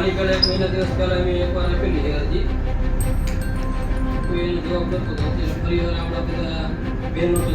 આની પહેલા એક મહિના દિવસ પહેલા મેં એકવાર આપેલી છે અરજી. કોઈ એનો જવાબ નતો તો અત્યારે ફરી વાર આપણા બધા બહેનો છે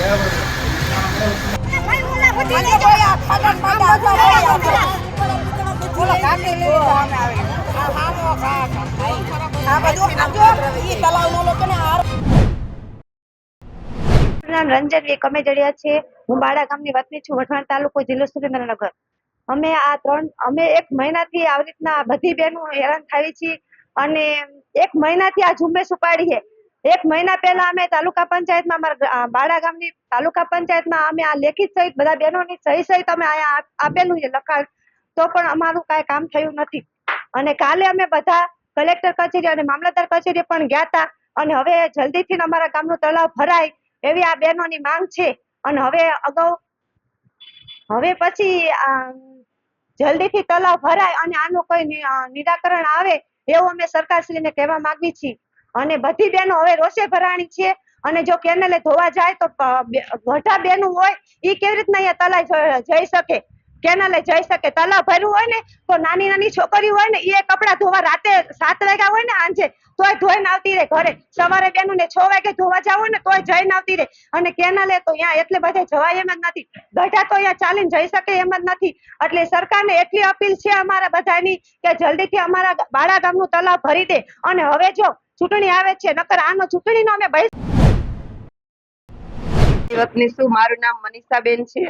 લેવી તો અમે આવી આ હામો ખા આ બધું આ જો ઈ તલાવનો લોકો ને હાર મારું નામ રંજન વી કમેજડિયા છે હું બાળા ગામની વતની છું, વઢવાણ તાલુકો જિલ્લો સુરેન્દ્રનગર. અમે આ ત્રણ, અમે એક મહિનાથી આવી રીતના બધી બહેનો હેરાન થાય છીએ અને એક મહિનાથી આ ઝુંબેશ ઉપાડી છે. એક મહિના પહેલા અમે તાલુકા પંચાયતમાં અમારા બાળા ગામની તાલુકા પંચાયતમાં અમે આ લેખિત સહિત બધા બહેનોની સહી સહિત અમે અહીંયા આપેલું છે લખાણ. તો પણ અમારું કાંઈ કામ થયું નથી. અને કાલે અમે બધા કલેક્ટર કચેરી અને મામલતદાર કચેરી પણ ગયા હતા અને હવે જલ્દીથી અમારા ગામનું તળાવ ભરાય એવી આ બહેનોની માંગ છે. અને હવે અગાઉ, હવે પછી જલ્દીથી તળાવ ભરાય અને આનું કોઈ નિરાકરણ આવે એવું અમે સરકારશ્રીને કહેવા માંગી છીએ. અને બધી બહેનો હવે રોષે ભરાણી છે. અને જો કેનેલે ધોવા જાય તો ગઢા બેનું હોય એ કેવી રીતના અહીંયા તલાઈ જઈ શકે? કેનલે જઈ શકે? તલાવ ભર્યું હોય ને, તો નાની નાની છોકરીઓ હોય ને એ કપડા ધોવા રાતે સાત વાગ્યા હોય ને, આંજે, તોય ધોઈને આવતી રે ઘરે. સવારે બેનું ને છ વાગે ધોવા જાવ ને, તોય જઈને આવતી રે અને કેનલે તો અહીંયા એટલે બધે જવાય એમ જ નથી. ગઢા તો અહીંયા ચાલીને જઈ શકે એમ જ નથી. એટલે સરકારને એટલી અપીલ છે અમારા બધાની કે જલ્દીથી અમારા બાળા ગામનું તલાવ ભરી દે. અને હવે જો ચૂંટણી આવે છે, નકર આનો ચૂંટણીનો અમે વતની શું મારું નામ મનીષાબેન છે.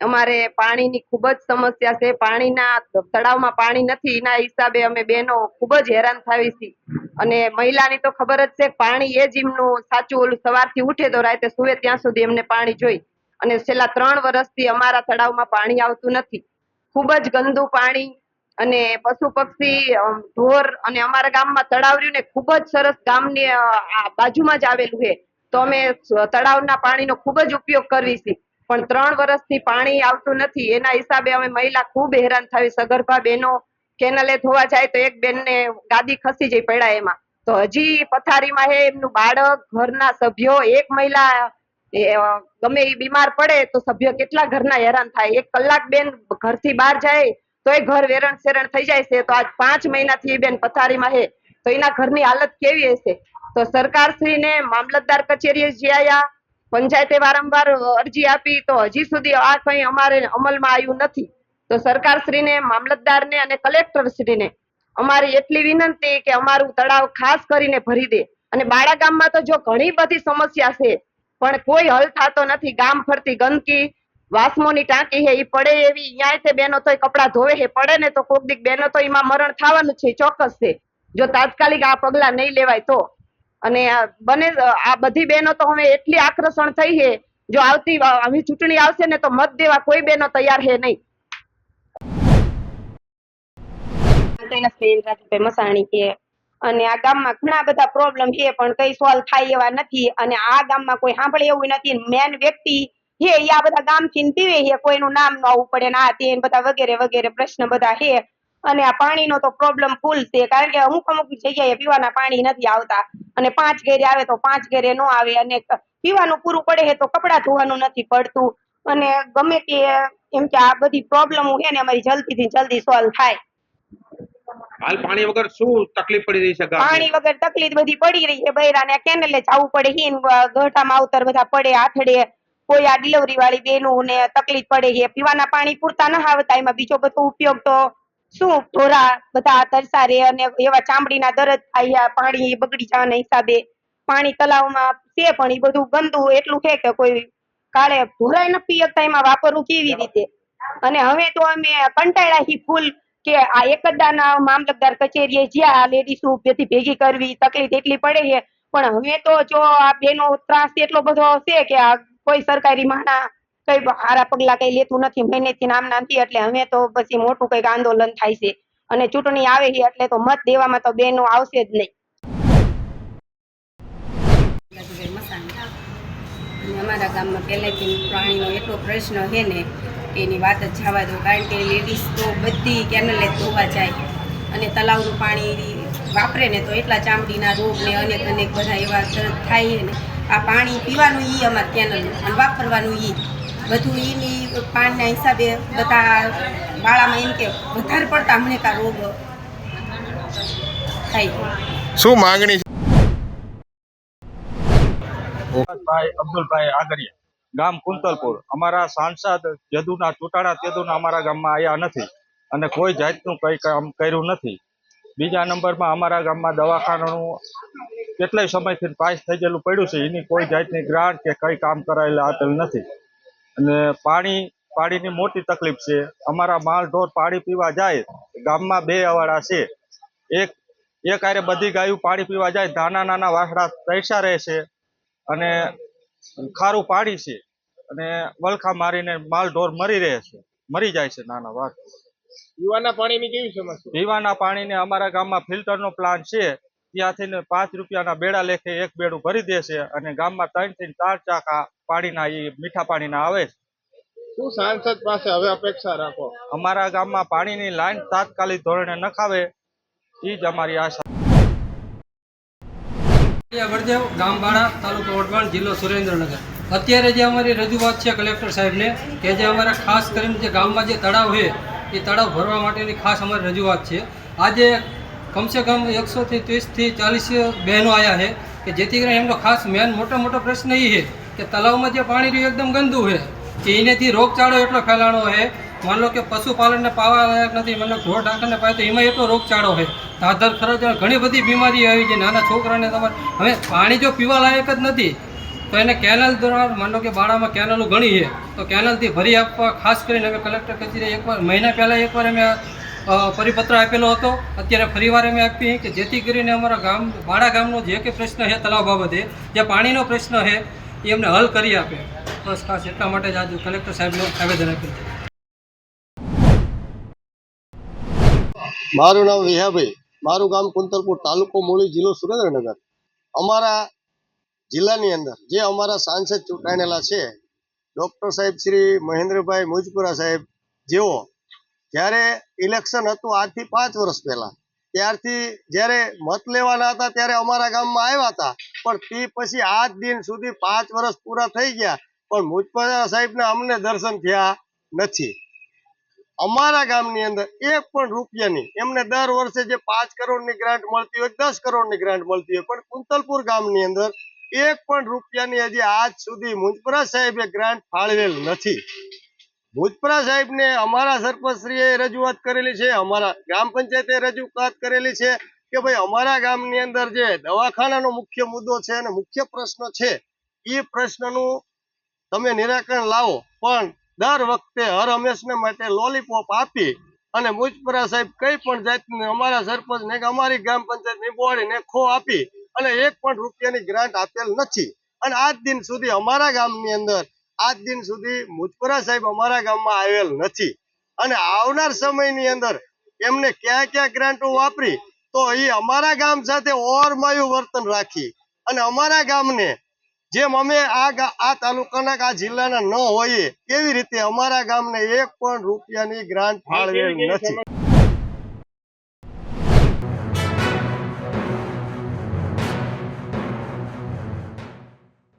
અમારે પાણીની ખૂબ જ સમસ્યા છે. પાણીના તળાવમાં પાણી નથી. એના હિસાબે અમે બેનો ખૂબ જ હેરાન થાવી છીએ અને મહિલાની તો ખબર જ છે પાણી એ જ એમનું સાચું ઓલું સવારથી ઉઠે તો રાતે સુવે ત્યાં સુધી એમને પાણી જોઈ. અને છેલ્લા ત્રણ વર્ષથી અમારા તળાવમાં પાણી આવતું નથી. ખૂબ જ ગંદુ પાણી અને પશુ પક્ષી ઢોર અને અમારા ગામમાં તળાવ રહ્યું ને ખૂબ જ સરસ ગામની બાજુમાં જ આવેલું છે. તો અમે તળાવના પાણીનો ખૂબ જ ઉપયોગ કરવી છીએ પણ ત્રણ વર્ષથી પાણી આવતું નથી. એના હિસાબે અમે મહિલા ખૂબ હેરાન થાવી સગર્ભા બહેનો કેનલે ધોવા જાય તો એક બેનને ગાદી ખસી જઈ પડ્યા એમાં. તો હજી પથારીમાં હે એમનું બાળક, ઘરના સભ્યો, એક મહિલા ગમે એ બીમાર પડે તો સભ્ય કેટલા ઘરના હેરાન થાય. એક કલાક બેન ઘરથી બહાર જાય તોય ઘર વેરણ શેરણ થઈ જાય છે, તો આજ પાંચ મહિનાથી બેન પથારીમાં હે તો એના ઘરની હાલત કેવી હશે? તો સરકારશ્રીને મામલતદાર કચેરીએ જઈ આયા, પંચાયતે વારંવાર અરજી આપી, તો હજી સુધી આ કંઈ અમારે અમલમાં આવ્યું નથી. તો સરકારશ્રીને, મામલતદારને અને કલેક્ટરશ્રીને અમારી એટલી વિનંતી કે અમારું તળાવ ખાસ કરીને ભરી દે. અને બાળા ગામમાં તો જો ઘણી બધી સમસ્યા છે, પણ કોઈ હલ થતો નથી. ગામ ફરતી ગંદકી વાસ્મોની ટાંકી હે, ઈ પડે એવી અહીંયા છે, બેનો તો કપડાં ધોવે હે, પડે ને તો કોક દીક બેનો તો એમાં મરણ થવાનું છે ચોક્કસ છે. જો તાત્કાલિક આ પગલા નહીં લેવાય તો. અને બને, આ બધી બહેનો તો હવે એટલી આકર્ષણ થઈ હે, જો આવતી આવી ચૂંટણી આવશે ને તો મત દેવા કોઈ બહેનો તૈયાર છે નહીં. મસાણી કે, અને આ ગામમાં ઘણા બધા પ્રોબ્લેમ છે પણ કઈ સોલ્વ થાય એવા નથી. અને આ ગામમાં કોઈ સાંભળે એવું નથી. મેન વ્યક્તિ છે એ આ બધા ગામથી પીવે હે કોઈનું નામ ન આવવું પડે ને આ તે બધા વગેરે વગેરે પ્રશ્ન બધા હે. અને આ પાણીનો તો પ્રોબ્લેમ ફૂલ છે કારણ કે અમુક અમુક જગ્યાએ પીવાના પાણી નથી આવતા. અને પાંચ ઘેરે આવે તો પાંચ ઘેરે ન આવે અને પીવાનું પૂરું પડે છે તો કપડાં ધોવાનું નથી પડતું. અને ગમે તે એમ કે આ બધી પ્રોબ્લેમો છે ને અમારી જલ્દીથી જલ્દી સોલ્વ થાય. હાલ પાણી વગર શું તકલીફ પડી રહી છે? પાણી વગર તકલીફ બધી પડી રહી છે બૈરાને કેનેલે જવું પડે હિન ગઢામાં આવતર બધા પડે આથડે. કોઈ આ ડિલિવરી વાળી બેનું ને તકલીફ પડે છે, પીવાના પાણી પૂરતા ન આવતા એમાં બીજો બધો ઉપયોગ તો શું? ઢોરા બધા તરસા રે અને એવા ચામડીના દરદ થાય પાણી બગડી જવાના હિસાબે. પાણી તલાવમાં છે પણ એ બધું ગંદુ એટલું છે કે કોઈ કાળે ઢોરાય ન પી શકતા એમાં વાપરવું કેવી રીતે? અને હવે તો અમે કંટાળ્યા છીએ ફૂલ કે આ એકદાના મામલતદાર કચેરીએ જ્યાં લેડીઝ બધી ભેગી કરવી, તકલીફ એટલી પડે છે. પણ હવે તો જો આ બેનો ત્રાસ એટલો બધો છે કે આ કોઈ સરકારી માણા કઈ હારા પગલા કઈ લેતું નથી મહિનેથી નામ નથી, એટલે હવે તો પછી મોટું કંઈક આંદોલન થાય છે. અને ચૂંટણી આવે છે એટલે તો મત દેવામાં તો બેનો આવશે જ નહીં. અમારા ગામમાં પહેલેથી પ્રાણીનો એટલો પ્રશ્ન છે ને, એની વાત જ જવા દો, કારણ કે લેડીઝ તો બધી કેનલે ધોવા જાય. અને તલાવનું પાણી વાપરે ને તો એટલા ચામડીના રોગ ને અનેક અનેક બધા એવા થાય ને. આ પાણી પીવાનું એ અમારે કેનલ અને વાપરવાનું એ બધું એની પાણીના હિસાબે બધા બાળામાં એમ કે વધારે પડતા હમણાં કા રોગ થાય. શું માંગણી છે? ભાઈ અબ્દુલભાઈ આગરિયા ગામ કુંતલપુર. અમારા સાંસદ જદુના ચૂંટાણા તેદુના અમારા ગામમાં આવ્યા નથી અને કોઈ જાતનું કઈ કામ કર્યું નથી. બીજા નંબરમાં અમારા ગામમાં દવાખાનાનું કેટલાય સમયથી પાસ થઈ ગયેલું પડ્યું છે એની કોઈ જાતની ગ્રાન્ટ કે કઈ કામ કરાયેલા આપેલ નથી. અને પાણી પાણીની મોટી તકલીફ છે. અમારા માલ ઢોર પાણી પીવા જાય ગામમાં બે અવાડા છે. એક એક આરે બધી ગાયું પાણી પીવા જાય નાના નાના વાસડા તૈસા રહે છે અને ખારું પાણી છે અને વલખા મારીને માલ ઢોર મરી રહે છે મરી જાય છે નાના વાઘ પીવાના પાણીની કેવી સમસ્યા? પીવાના પાણીને અમારા ગામમાં ફિલ્ટરનો પ્લાન્ટ છે ત્યાંથી થઈને પાંચ રૂપિયાના બેડા લેખે એક બેડું ભરી દે છે અને ગામમાં ત્રણથી ચાર ચાકા પાણીના એ મીઠા પાણીના આવે છે. શું સાંસદ પાસે હવે અપેક્ષા રાખો? અમારા ગામમાં પાણીની લાઈન તાત્કાલિક ધોરણે નખાવે એ જ અમારી આશા. વડદેવ ગામવાડા તાલુકો વઢવાણ જિલ્લો સુરેન્દ્રનગર. અત્યારે જે અમારી રજૂઆત છે કલેક્ટર સાહેબને કે જે અમારા ખાસ કરીને જે ગામમાં જે તળાવ છે એ તળાવ ભરવા માટેની ખાસ અમારી રજૂઆત છે. આજે કમસે કમ એકસોથી ત્રીસથી ચાલીસ બહેનો આવ્યા છે કે જેથી કરીને એમનો ખાસ મેન મોટો મોટો પ્રશ્ન એ છે કે તળાવમાં જે પાણી રહ્યું એકદમ ગંદુ છે. કે એનેથી રોગચાળો એટલો ફેલાણો છે. માન લો કે પશુપાલનને પાવા લાયક નથી, માન લો ઢોર ઢાંકરને પાય તો એમાં એટલો રોગચાળો છે. ધાધર ખરજ ઘણી બધી બીમારી આવી છે. નાના છોકરાને તમારે, હવે પાણી જો પીવા લાયક જ નથી, તો એને કેનલ દ્વારા માન લો કે બાળામાં કેનલો ઘણી છે. તો કેનલથી ભરી આપવા, ખાસ કરીને અમે કલેક્ટર કચેરી એકવાર, મહિના પહેલાં એકવાર અમે પરિપત્ર આપેલો હતો. અત્યારે ફરીવાર અમે આપીએ કે જેથી કરીને અમારા ગામ બાળા ગામનો જે કે પ્રશ્ન છે તલાવ બાબતે, જે પાણીનો પ્રશ્ન છે, એ અમને હલ કરી આપે. બસ, ખાસ એટલા માટે જ આજે કલેક્ટર સાહેબને આવેદન આપ્યું. મારું નામ વિહાભાઈ. મારું ગામ કુંતલપુર તાલુકો મૂળી જિલ્લો સુરેન્દ્રનગર. અમારા જિલ્લાની અંદર જે અમારા સાંસદ ચૂંટાયેલા છે, ડૉક્ટર સાહેબ શ્રી મહેન્દ્રભાઈ મુજપુરા સાહેબ, જેઓ જ્યારે ઇલેક્શન હતું આજથી પાંચ વર્ષ પહેલા, ત્યારથી જ્યારે મત લેવાના હતા ત્યારે અમારા ગામમાં આવ્યા હતા. પણ તે પછી આજ દિન સુધી પાંચ વર્ષ પૂરા થઈ ગયા, પણ મુજપરા સાહેબના અમને દર્શન થયા નથી. અમારા ગામની અંદર એક પણ રૂપિયાની એમને દર વર્ષે જે પાંચ કરોડની ગ્રાન્ટ મળતી હોય, દસ કરોડની ગ્રાન્ટ મળતી હોય, પણ કુંતલપુર ગામની અંદર એક પણ રૂપિયાની હજી આજ સુધી મુંજપરા સાહેબે ગ્રાન્ટ ફાળવેલ નથી. મુજપરા સાહેબને અમારા સરપંચશ્રીએ રજૂઆત કરેલી છે, અમારા ગ્રામ પંચાયતે રજૂઆત કરેલી છે કે ભાઈ અમારા ગામની અંદર જે દવાખાનાનો મુખ્ય મુદ્દો છે અને મુખ્ય પ્રશ્ન છે, એ પ્રશ્નનું તમે નિરાકરણ લાવો. પણ દર વખતે હર હંમેશને માટે લોલીપોપ આપી અને મુજપરા સાહેબ કઈ પણ જાતની અમારા સરપંચને ને અમારી ગ્રામ પંચાયતની બોડીને ખો આપી અને એક પણ રૂપિયાની ગ્રાન્ટ આપેલ નથી. અને આજ દિન સુધી અમારા ગામની અંદર આજ દિન સુધી મુજપરા સાહેબ અમારા ગામમાં આવેલ નથી. અને આવનાર સમયની અંદર એમને ક્યાં ક્યાં ગ્રાન્ટો વાપરી તો એ અમારા ગામ સાથે ઓરમાયું વર્તન રાખી. અને અમારા ગામને જેમ અમે આ આ તાલુકાના આ જિલ્લાના ન હોઈએ કેવી રીતે અમારા ગામને એક પણ રૂપિયાની ગ્રાન્ટ ફાળવેલ નથી.